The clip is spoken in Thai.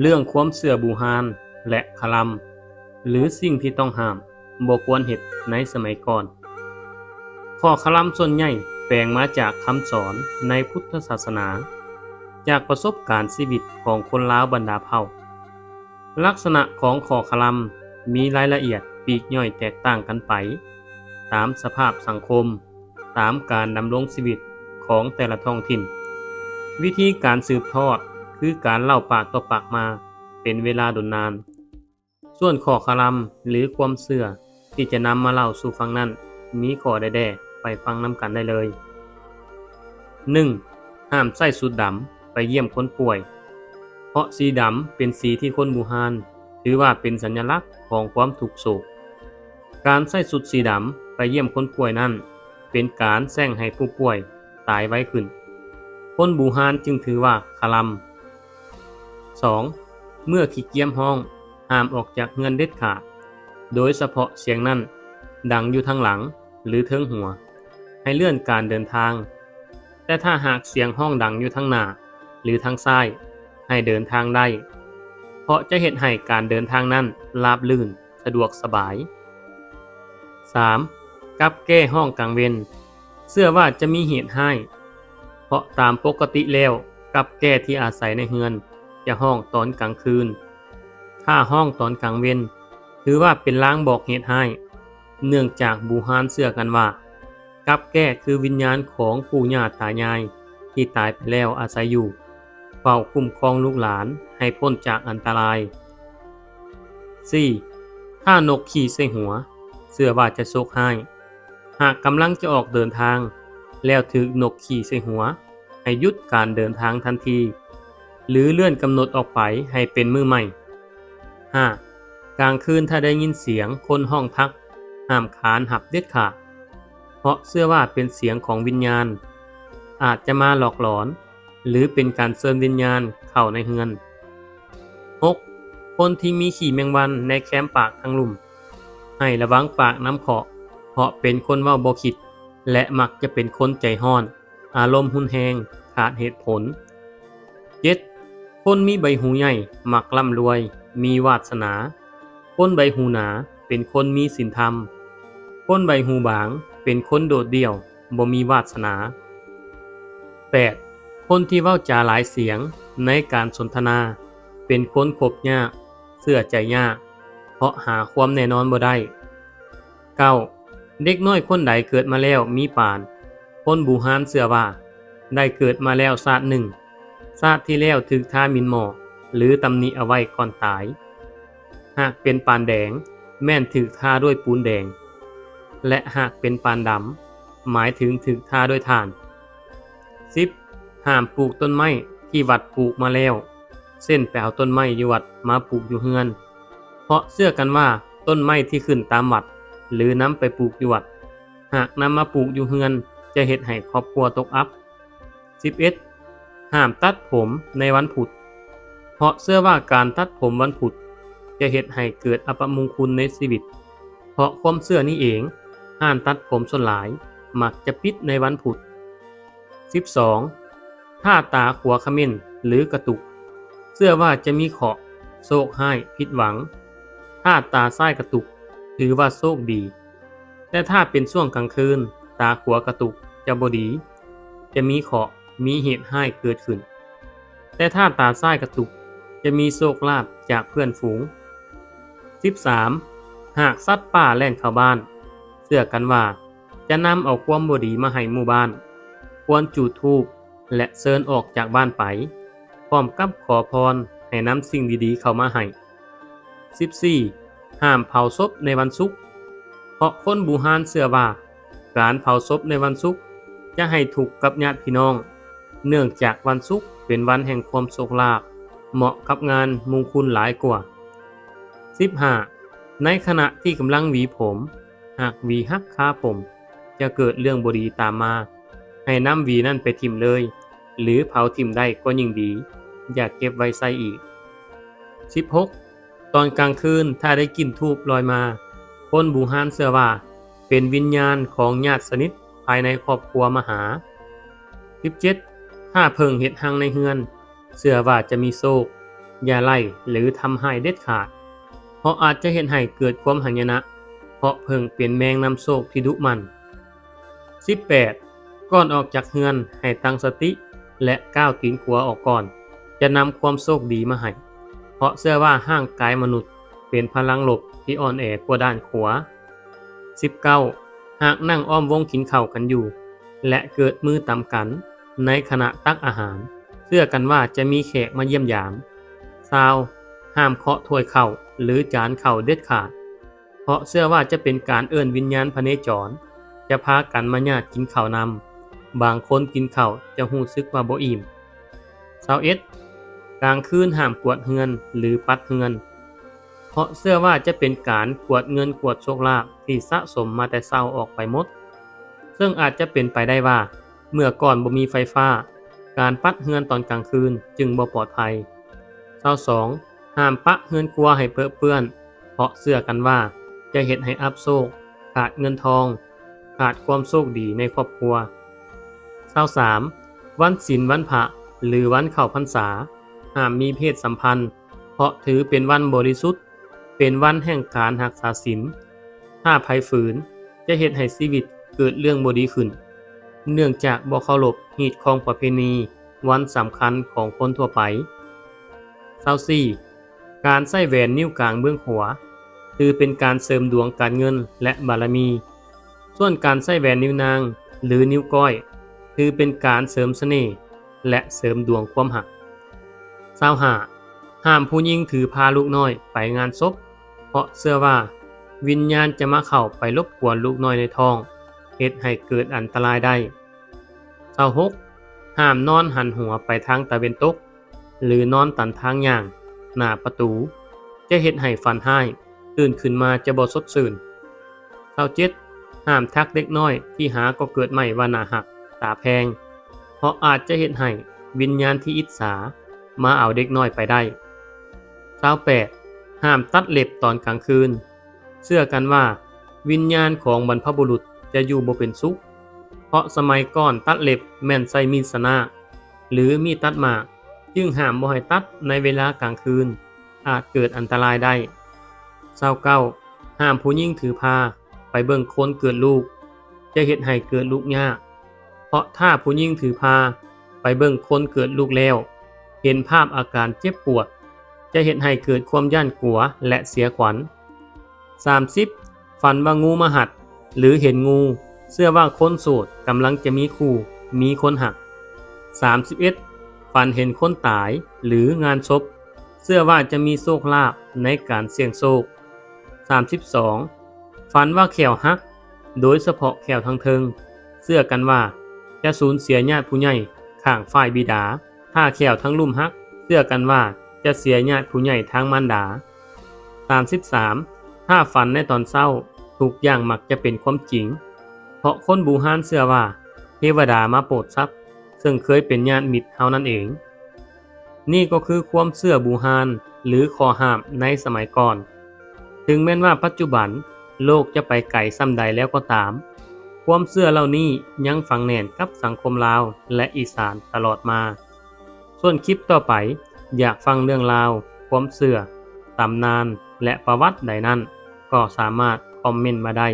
เรื่องความเสื่อบูฮานและคลัม หรือสิ่งที่ต้องห้ามบ่ควรเฮ็ดในสมัยก่อน ข้อคลัมส่วนใหญ่แปลงมาจากคำสอนในพุทธศาสนา จากประสบการณ์ชีวิตของคนลาวบรรดาเผ่า ลักษณะของข้อคลัมมีรายละเอียดปีกย่อยแตกต่างกันไป ตามสภาพสังคม ตามการดำรงชีวิตของแต่ละท้องถิ่น วิธีการสืบทอด คือการเล่าปากต่อปากมาเป็นเวลาดนนาน ส่วนข้อคลัมหรือความเสื่อที่จะนำมาเล่าสู่ฟังนั้น มีข้อแด่ๆไปฟังนำกันได้เลย 1. ห้ามใส่สุดดำไปเยี่ยมคนป่วย เพราะสีดำเป็นสีที่คนบูฮานถือว่าเป็นสัญลักษณ์ของความถูกโศก การใส่สุดสีดำไปเยี่ยมคนป่วยนั้น เป็นการแซงให้ผู้ป่วยตายไว้ขึ้น คนบูฮานจึงถือว่าคลัม 2. เมื่อขี้เกียมห้องห้ามออกจากเงินเด็ดขาด โดยเฉพาะเสียงนั้นดังอยู่ทางหลังหรือเทิงหัว ให้เลื่อนการเดินทาง แต่ถ้าหากเสียงห้องดังอยู่ทางหน้า หรือทางซ้าย ให้เดินทางได้ เพราะจะเห็นให้การเดินทางนั้นราบลื่นสะดวกสบาย 3. กับแก้ห้องกลางเวนเสื้อว่าจะมีเหตุให้ เพราะตามปกติแล้วกับแก้ที่อาศัยในเฮือน จะห้องตอนกลางคืน ถ้าห้องตอนกลางเวนถือว่าเป็นล้างบอกเหตุให้ เนื่องจากบูฮานเชื่อกันว่า กับแก้คือวิญญาณของปู่ย่าตายายที่ตายไปแล้วอาศัยอยู่เฝ้าคุ้มครองลูกหลานให้พ้นจากอันตราย 4. ถ้านกขี่ใส่หัว เสื้อว่าจะโชคให้ หากกำลังจะออกเดินทาง แล้วถึกนกขี่ใส่หัว ให้หยุดการเดินทางทันที หรือเลื่อนกำหนดออกไปให้เป็นมือใหม่ 5. กลางคืนถ้าได้ยินเสียงคนห้องพัก ห้ามขานหับเด็ดขาด เพราะเชื่อว่าเป็นเสียงของวิญญาณ อาจจะมาหลอกหลอน หรือเป็นการเชิญวิญญาณเข้าในเฮือน 6. คนที่มีขี่แมงวันในแคมป์ปากทางลุ่ม ให้ระวังปากน้ำเขาะเพราะเป็นคนว้าบ่คิด และมักจะเป็นคนใจห้อน อารมณ์หุนแหงขาดเหตุผล คนมีใบหูใหญ่มักร่ำรวย มีวาสนา คนใบหูหนาเป็นคนมีศีลธรรม คนใบหูบางเป็นคนโดดเดี่ยวบ่มีวาสนา 8. คนที่เว้าจาหลายเสียงในการสนทนา เป็นคนคบยากเสื่อใจยากเพราะหาความแน่นอนบ่ได้ 9. เด็กน้อยคนใดเกิดมาแล้วมีปาน คนบูฮานเสื่อว่า ได้เกิดมาแล้วชาสติหนึ่ง ชาติที่แล้วถึกทามินหมอหรือตำหนิเอาไว้ก่อนตาย หากเป็นปานแดง แม่นถึกท่าด้วยปูนแดง และหากเป็นปานดำ หมายถึงถึกท่าด้วยถ่าน 10. ห้ามปลูกต้นไม้ที่วัดปลูกมาแล้ว เส้นไปเอาต้นไม้อยู่วัดมาปลูกอยู่เฮือน เพราะเชื่อกันว่าต้นไม้ที่ขึ้นตามวัด หรือนำไปปลูกอยู่วัด หากนำมาปลูกอยู่เฮือน จะเฮ็ดให้ครอบครัวตกอับ 11. ห้ามตัดผมในวันพุธ เพราะเชื่อว่าการตัดผมวันพุธจะเฮ็ดให้เกิดอัปมงคลในชีวิต เพราะความเชื่อนี้เอง ห้ามตัดผมส่วนหลาย มักจะปิดในวันพุธ 12. ถ้าตาขัวขมิ้นหรือกระตุก เชื่อว่าจะมีเคาะโชคให้ผิดหวัง ถ้าตาซ้ายกระตุก ถือว่าโชคดี แต่ถ้าเป็นช่วงกลางคืน ตาขัวกระตุกจะบดี จะมีเคาะ มีเหตุให้เกิดขึ้น แต่ถ้าตาซ้ายกระตุกจะมีโชคลาภจากเพื่อนฝูง 13. หากสัตว์ป่าแล่นเข้าบ้านเชื่อกันว่า จะนำเอาความบดีมาให้หมู่บ้าน ควรจูดธูปและเชิญออกจากบ้านไป พร้อมกับขอพรให้นำสิ่งดีๆเข้ามาให้ 14. ห้ามเผาศพในวันศุกร์เพราะคนบูฮานเชื่อว่า การเผาศพในวันศุกร์จะให้ถูกกับญาติพี่น้อง เนื่องจากวันศุกร์เป็นวันแห่งความโชคลาภเหมาะกับงานมงคลหลายกว่า 15. ในขณะที่กำลังหวีผม หากหวีหักคาผม จะเกิดเรื่องบดีตามมา ให้น้ำหวีนั่นไปทิ่มเลย หรือเผาทิ่มได้ก็ยิ่งดี อย่าเก็บไว้ใส่อีก 16. ตอนกลางคืนถ้าได้กลิ่นทูบลอยมาคนบูฮานเชื่อว่า เป็นวิญญาณของญาติสนิทภายในครอบครัวมาหา 17. ถ้าเพิงเห็ดหังในเฮือนเชื่อว่าจะมีโชคอย่าไล่หรือทำให้เด็ดขาด เพราะอาจจะเห็นให้เกิดความหัญญนะ เพราะเพิ่งเปลี่ยนแมงนำโชคที่ดุมัน 18. ก่อนออกจากเฮือนให้ตั้งสติและก้าวตีนขวาออกก่อน จะนำความโชคดีมาให้ เพราะเชื่อว่าห่างกายมนุษย์ เป็นพลังหลบที่อ่อนแอกว่าด้านขวา 19. หากนั่งอ้อมวงกินเข้ากันอยู่ และเกิดมือตำกัน ในขณะตักอาหาร เชื่อกันว่าจะมีแขกมาเยี่ยมยามซาวห้ามเคาะถ้วยเข่าหรือจานเข่าเด็ดขาด เพราะเชื่อว่าจะเป็นการเอื้อนวิญญาณพเนจร จะพากันมาญาติกินข้าวนำบางคนกินข้าวจะหูซึกว่าบ่อิ่มซาวเอสกลางคืนห้ามกวดเฮือนหรือปัดเฮือน เพราะเชื่อว่าจะเป็นการกวดเงินกวดโชคลาภที่สะสมมาแต่เศร้าออกไปหมด ซึ่งอาจจะเป็นไปได้ว่า เมื่อก่อนบ่มีไฟฟ้า การปัดเฮือนตอนกลางคืนจึงบ่ปลอดภัยเศร้าสองห้ามปะเฮือนครัวให้เปื้อเปื้อน เพราะเชื่อกันว่าจะเห็นให้อับโชคขาดเงินทอง ขาดความโชคดีในครอบครัวเศร้าสามวันศีลวันพระหรือวันเข้าพรรษาห้ามมีเพศสัมพันธ์ เพราะถือเป็นวันบริสุทธิ์ เป็นวันแห่งการรักษาศีลถ้าภัยฝืนจะเห็นให้ชีวิตเกิดเรื่องบดีขึ้น เนื่องจากบ่เคารพหีดของประเพณีวันสำคัญของคนทั่วไปเศร้าสี่การใส่แหวนนิ้วกลางเบื้องหัวถือเป็นการเสริมดวงการเงินและบารมี ส่วนการใส่แหวนนิ้วนางหรือนิ้วก้อยถือเป็นการเสริมเสน่ห์และเสริมดวงความหักเศร้าห้าห้ามผู้หญิงถือพาลูกน้อยไปงานศพเพราะเชื่อว่า วิญญาณจะมาเข้าไปรบกวนลูกน้อยในท้อง เหตุให้เกิดอันตรายได้เศร้าหกห้ามนอนหันหัวไปทางตะเวนตก หรือนอนตันทางอย่าง หน้าประตู จะเห็นให้ฝันให้ตื่นขึ้นมาจะบ่สดชื่นเศร้าเจ็ดห้ามทักเด็กน้อยที่หาก็เกิดใหม่ว่าหนาหัก ตาแพง เพราะอาจจะเห็นให้วิญญาณที่อิจฉามาเอาเด็กน้อยไปได้เศร้าแปดห้ามตัดเล็บตอนกลางคืน เชื่อกันว่า วิญญาณของบรรพบุรุษ จะอยู่บ่เป็นสุข เพราะสมัยก่อนตัดเล็บแม่นใส่มีดสนาหรือมีดตัดหมากจึงห้ามบ่ให้ตัดในเวลากลางคืน อาจเกิดอันตรายได้เศร้าเก้าห้ามผู้หญิงถือพาไปเบิ่งคนเกิดลูก จะเฮ็ดให้เกิดลูกยากเพราะถ้าผู้หญิงถือพาไปเบิ่งคนเกิดลูกแล้ว เห็นภาพอาการเจ็บปวด จะเห็นให้เกิดความย่านกลัวและเสียขวัญ 30. ฝันว่างูมาหัด หรือเห็นงู เสื้อว่าคนโสดกำลังจะมีคู่ มีคนหัก 31. ฝันเห็นคนตายหรืองานศพเสื้อว่าจะมีโชคลาภในการเสี่ยงโชค 32. ฝันว่าแขวหัก โดยเฉพาะแขวทางเทิง เสื้อกันว่าจะสูญเสียญาติผู้ใหญ่ข้างฝ่ายบิดา ถ้าแขวทั้งลุ่มหัก เสื้อกันว่าจะเสียญาติผู้ใหญ่ทางมารดา 33. ถ้าฝันในตอนเศร้า ทุกอย่างมักจะเป็นความจริง เพราะคนบูฮานเชื่อว่าเทวดามาโปรดทรัพย์ ซึ่งเคยเป็นญาติมิตรเฮานั่นเอง นี่ก็คือความเชื่อบูฮานหรือคอห้ามในสมัยก่อน ถึงแม้นว่าปัจจุบันโลกจะไปไกลซ้ำใดแล้วก็ตาม ความเชื่อเหล่านี้ยังฝังแน่นกับสังคมลาวและอีสานตลอดมา ส่วนคลิปต่อไปอยากฟังเรื่องราว ความเชื่อตำนานและประวัติใดนั้น ก็สามารถ คอมเมนต์มาได้